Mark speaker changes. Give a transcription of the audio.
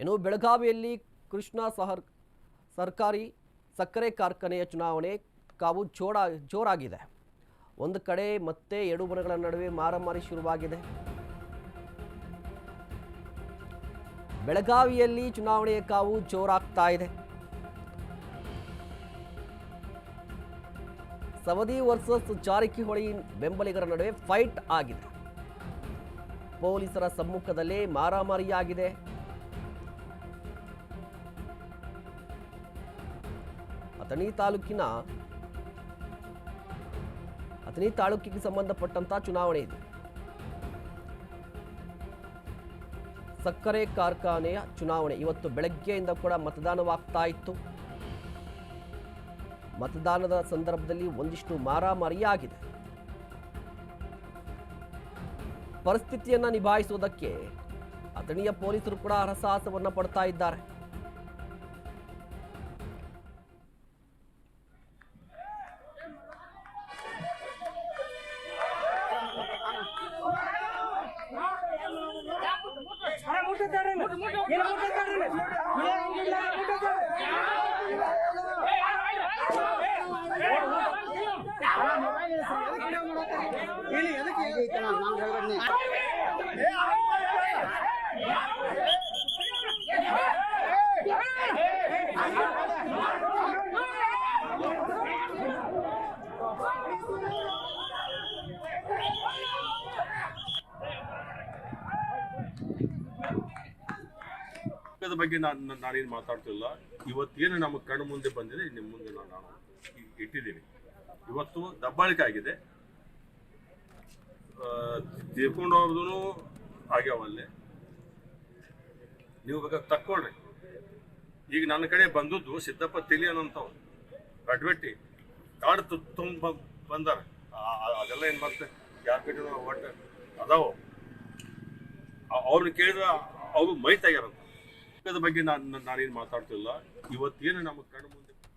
Speaker 1: ಇನ್ನು ಬೆಳಗಾವಿಯಲ್ಲಿ ಕೃಷ್ಣ ಸಹರ್ ಸರ್ಕಾರಿ ಸಕ್ಕರೆ ಕಾರ್ಖಾನೆಯ ಚುನಾವಣೆ ಕಾವು ಜೋಡ ಜೋರಾಗಿದೆ. ಒಂದು ಕಡೆ ಮತ್ತೆ ಎರಡು ಮನೆಗಳ ನಡುವೆ ಮಾರಾಮಾರಿ ಶುರುವಾಗಿದೆ. ಬೆಳಗಾವಿಯಲ್ಲಿ ಚುನಾವಣೆಯ ಕಾವು ಜೋರಾಗ್ತಾ ಇದೆ. ಸವದಿ ವರ್ಸಸ್ ಜಾರಕಿಹೊಳಿ ಬೆಂಬಲಿಗರ ನಡುವೆ ಫೈಟ್ ಆಗಿದೆ. ಪೊಲೀಸರ ಸಮ್ಮುಖದಲ್ಲೇ ಮಾರಾಮಾರಿಯಾಗಿದೆ. ಅಥಣಿ ತಾಲೂಕಿನ, ಅಥಣಿ ತಾಲೂಕಿಗೆ ಸಂಬಂಧಪಟ್ಟಂತ ಚುನಾವಣೆ ಇದು. ಸಕ್ಕರೆ ಕಾರ್ಖಾನೆಯ ಚುನಾವಣೆ. ಇವತ್ತು ಬೆಳಗ್ಗೆಯಿಂದ ಕೂಡ ಮತದಾನವಾಗ್ತಾ ಇತ್ತು. ಮತದಾನದ ಸಂದರ್ಭದಲ್ಲಿ ಒಂದಿಷ್ಟು ಮಾರಾಮಾರಿಯಾಗಿದೆ ಪರಿಸ್ಥಿತಿಯನ್ನ ನಿಭಾಯಿಸುವುದಕ್ಕೆ ಅಥಣಿಯ ಪೊಲೀಸರು ಕೂಡ ಹರಸಾಹಸವನ್ನ ಪಡ್ತಾ ಇದ್ದಾರೆ.
Speaker 2: ಎದಕ್ಕೆ ಹೇಗೆ ನಾನ್ ಹೇಳ್ರಿ ಅದ್ರ ಬಗ್ಗೆ ನಾನು ನಾನೇನು ಮಾತಾಡ್ತಿಲ್ಲ. ಇವತ್ತೇನು ನಮ್ಮ ಕಣ್ಣು ಮುಂದೆ ಬಂದಿದೆ ನಿಮ್ಮ ಮುಂದೆ ನಾನು ಇಟ್ಟಿದ್ದೀನಿ. ಇವತ್ತು ದಬ್ಬಾಳಿಕೆ ಆಗಿದೆ. ತೀರ್ಕೊಂಡು ಹೋಗೋದು ಆಗ್ಯಾವಲ್ಲೇ ನೀವು ಬೇಕಾದ್ರೆ ತಕ್ಕೊಳ್ರಿ. ಈಗ ನನ್ನ ಕಡೆ ಬಂದದ್ದು ಸಿದ್ದಪ್ಪ ತಿಳಿ ಅನ್ನೋಂಥವು ಅಡ್ವೆಟ್ಟಿ. ಕಾಡು ತುಂಬ ಬಂದಾರ. ಅದೆಲ್ಲ ಏನು ಮತ್ತೆ ಯಾರ ಕಡೆ ಒಟ್ಟು ಅದಾವ. ಅವ್ರನ್ನ ಕೇಳಿದ್ರೆ ಅವರು ಮೈ ಬಗ್ಗೆ ನಾನು ನಾನೇನು ಮಾತಾಡ್ತಿಲ್ಲ. ಇವತ್ತೇನು ನಮ್ಮ ಕಣ್ಣು ಮುಂದೆ